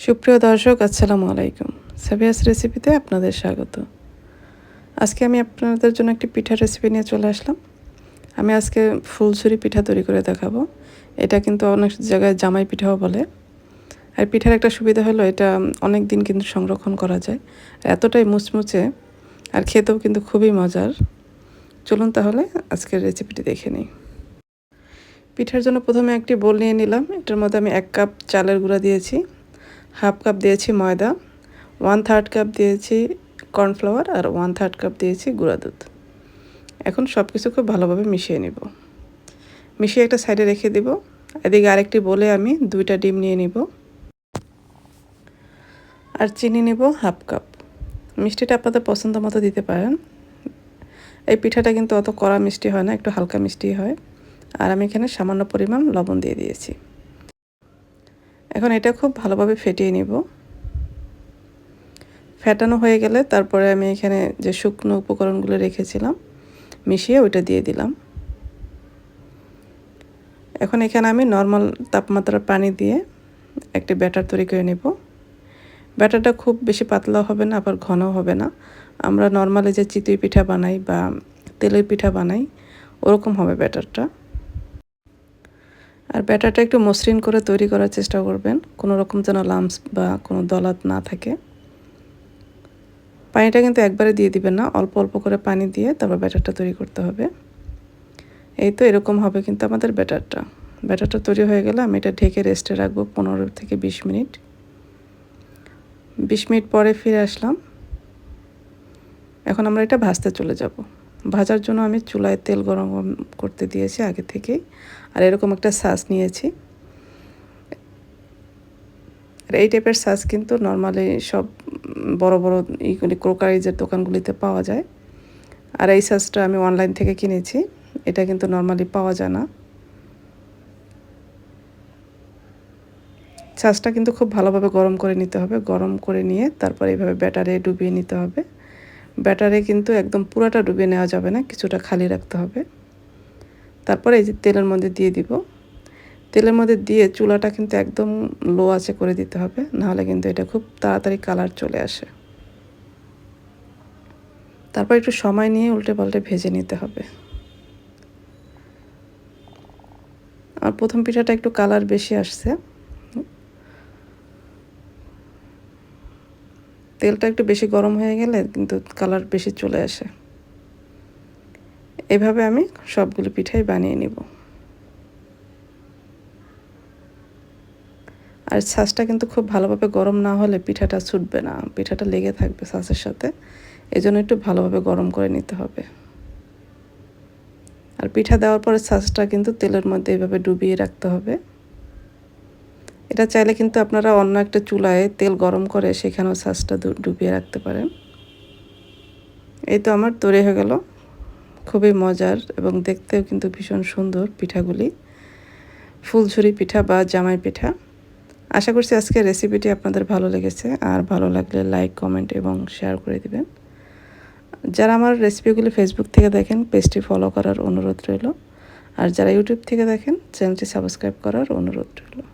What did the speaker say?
সুপ্রিয় দর্শক, আসসালামু আলাইকুম। সাবিয়াস রেসিপিতে আপনাদের স্বাগত। আজকে আমি আপনাদের জন্য একটি পিঠার রেসিপি নিয়ে চলে আসলাম। আমি আজকে ফুলছুরি পিঠা তৈরি করে দেখাবো। এটা কিন্তু অনেক জায়গায় জামাই পিঠাও বলে। আর পিঠার একটা সুবিধা হলো, এটা অনেক দিন কিন্তু সংরক্ষণ করা যায়। এতটাই মুচমুচে আর খেতেও কিন্তু খুবই মজার। চলুন তাহলে আজকের রেসিপিটি দেখে নিই। পিঠার জন্য প্রথমে একটি বোল নিয়ে নিলাম। এটার মধ্যে আমি এক কাপ চালের গুঁড়া দিয়েছি। হাফ কাপ দিয়েছি ময়দা ওয়ান থার্ড কাপ দিয়েছি কর্নফ্লাওয়ার আর ওয়ান থার্ড কাপ দিয়েছি গুঁড়া দুধ। এখন সব কিছু খুব ভালোভাবে মিশিয়ে নিব। মিশিয়ে একটা সাইডে রেখে দিব। এদিকে আরেকটি বলে আমি দুইটা ডিম নিয়ে নিব। আর চিনি নিব হাফ কাপ। মিষ্টিটা আপনাদের পছন্দ মতো দিতে পারেন। এই পিঠাটা কিন্তু অত কড়া মিষ্টি হয় না, একটু হালকা মিষ্টি হয়। আর আমি এখানে সামান্য পরিমাণ লবণ দিয়ে দিয়েছি। এখন এটা খুব ভালোভাবে ফেটিয়ে নিব। ফেটানো হয়ে গেলে তারপরে আমি এখানে যে শুকনো উপকরণগুলো রেখেছিলাম, মিশিয়ে ওইটা দিয়ে দিলাম। এখন এখানে আমি নর্মাল তাপমাত্রার পানি দিয়ে একটি ব্যাটার তৈরি করে নেব। ব্যাটারটা খুব বেশি পাতলাও হবে না, আবার ঘনও হবে না। আমরা নর্মালি যে চিতই পিঠা বানাই বা তেলের পিঠা বানাই, ওরকম হবে ব্যাটারটা। আর ব্যাটারটা একটু মসৃণ করে তৈরি করার চেষ্টা করবেন। কোনো রকম যেন লাম্পস বা কোনো দলাত না থাকে। পানিটা কিন্তু একবারে দিয়ে দিবেন না, অল্প অল্প করে পানি দিয়ে তারপর ব্যাটারটা তৈরি করতে হবে। এই তো এরকম হবে কিন্তু আমাদের ব্যাটারটা। ব্যাটারটা তৈরি হয়ে গেলে আমি এটা ঢেকে রেস্টে রাখব পনেরো থেকে বিশ মিনিট। বিশ মিনিট পরে ফিরে আসলাম। এখন আমরা এটা ভাজতে চলে যাব। ভাজার জন্য আমি চুলায় তেল গরম করতে দিয়েছি আগে থেকেই। আর এরকম একটা সাস নিয়েছি। আর এই টাইপের সাস কিন্তু নর্মালি সব বড় বড় এইগুলি ক্রোকারিজের দোকানগুলিতে পাওয়া যায়। আর এই সাসটা আমি অনলাইন থেকে কিনেছি। এটা কিন্তু নর্মালি পাওয়া যায় না। সাসটা কিন্তু খুব ভালোভাবে গরম করে নিতে হবে। গরম করে নিয়ে তারপর এইভাবে ব্যাটারে ডুবিয়ে নিতে হবে। ব্যাটারে কিন্তু একদম পুরাটা ডুবিয়ে নেওয়া যাবে না, কিছুটা খালি রাখতে হবে। তারপরে এই যে তেলের মধ্যে দিয়ে দিব। তেলের মধ্যে দিয়ে চুলাটা কিন্তু একদম লো আছে করে দিতে হবে, নাহলে কিন্তু এটা খুব তাড়াতাড়ি কালার চলে আসে। তারপর একটু সময় নিয়ে উল্টে পাল্টে ভেজে নিতে হবে। আর প্রথম পিঠাটা একটু কালার বেশি আসছে। তেলটা একটু বেশি গরম হয়ে গেলে কিন্তু কালার বেশি চলে আসে। এভাবে আমি সবগুলো পিঠাই বানিয়ে নিব। আর ছাঁচটা কিন্তু খুব ভালোভাবে গরম না হলে পিঠাটা ছুটবে না, পিঠাটা লেগে থাকবে ছাঁচের সাথে। এই জন্য একটু ভালোভাবে গরম করে নিতে হবে। আর পিঠা দেওয়ার পরে ছাঁচটা কিন্তু তেলের মধ্যে এভাবে ডুবিয়ে রাখতে হবে। এটা চাইলে কিন্তু আপনারা অন্য একটা চুলায় তেল গরম করে সেখানেও ছাঁচটা ডুবিয়ে রাখতে পারেন। এই তো আমার তৈরি হয়ে গেল। খুবই মজার এবং দেখতেও কিন্তু ভীষণ সুন্দর পিঠাগুলি। ফুলঝুরি পিঠা বা জামাই পিঠা। আশা করছি আজকের রেসিপিটি আপনাদের ভালো লেগেছে। আর ভালো লাগলে লাইক কমেন্ট এবং শেয়ার করে দিবেন। যারা আমার রেসিপিগুলি ফেসবুক থেকে দেখেন পেজটি ফলো করার অনুরোধ রইল। আর যারা ইউটিউব থেকে দেখেন চ্যানেলটি সাবস্ক্রাইব করার অনুরোধ রইল।